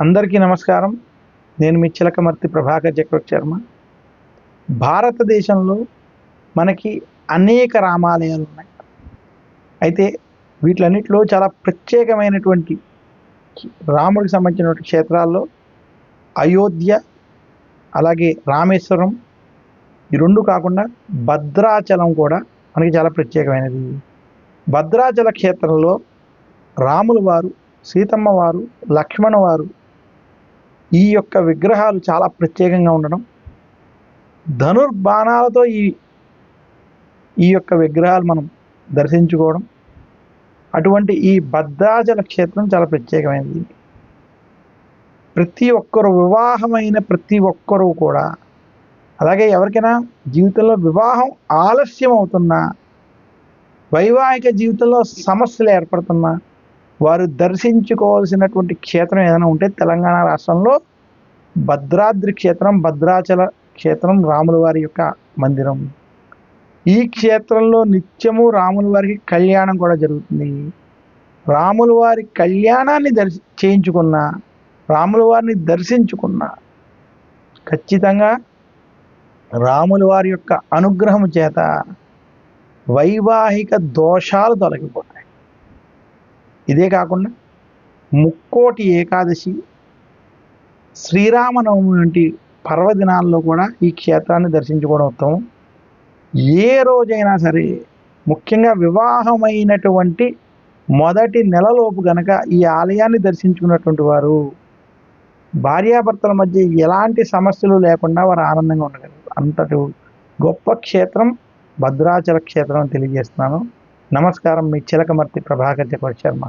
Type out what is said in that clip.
అందరికీ నమస్కారం. నేను మీ చిలకమర్తి ప్రభాకర్ చక్రవర్తి శర్మ. భారతదేశంలో మనకి అనేక రామాలయాలు ఉన్నాయి. అయితే వీటిలన్నిటిలో చాలా ప్రత్యేకమైనటువంటి రాముడికి సంబంధించినటువంటి క్షేత్రాల్లో అయోధ్య అలాగే రామేశ్వరం ఈ రెండు కాకుండా భద్రాచలం కూడా మనకి చాలా ప్రత్యేకమైనది. భద్రాచల క్షేత్రంలో రాముల వారు సీతమ్మ వారు లక్ష్మణ వారు ఈ యొక్క విగ్రహాలు చాలా ప్రత్యేకంగా ఉండడం ధనుర్బాణాలతో ఈ ఈ యొక్క విగ్రహాలు మనం దర్శించుకోవడం అటువంటి ఈ భద్రాచల క్షేత్రం చాలా ప్రత్యేకమైనది. ప్రతి ఒక్కరు వివాహమైన ప్రతి ఒక్కరూ కూడా అలాగే ఎవరికైనా జీవితంలో వివాహం ఆలస్యం అవుతున్నా వైవాహిక జీవితంలో సమస్యలు ఏర్పడుతున్నా వారు దర్శించుకోవాల్సినటువంటి క్షేత్రం ఏదైనా ఉంటే తెలంగాణ రాష్ట్రంలో భద్రాద్రి క్షేత్రం భద్రాచల క్షేత్రం రాముల వారి యొక్క మందిరం. ఈ క్షేత్రంలో నిత్యము రాముల వారికి కళ్యాణం కూడా జరుగుతుంది. రాముల వారి కళ్యాణాన్ని దర్శి చేయించుకున్న రాముల వారిని దర్శించుకున్న ఖచ్చితంగా రాముల వారి యొక్క అనుగ్రహం చేత వైవాహిక దోషాలు తొలగిపోతాయి. ఇదే కాకుండా ముక్కోటి ఏకాదశి శ్రీరామనవమి వంటి పర్వదినాల్లో కూడా ఈ క్షేత్రాన్ని దర్శించుకోవడం ఉత్తమం. ఏ రోజైనా సరే ముఖ్యంగా వివాహమైనటువంటి మొదటి నెలలోపు గనక ఈ ఆలయాన్ని దర్శించుకున్నటువంటి వారు భార్యాభర్తల మధ్య ఎలాంటి సమస్యలు లేకుండా వారు ఆనందంగా ఉండగలరు. అంతటి గొప్ప క్షేత్రం భద్రాచల క్షేత్రం తెలియజేస్తున్నాను. నమస్కారం మీ చిలకమర్తి ప్రభాకర్ చక్రవర్తి శర్మ.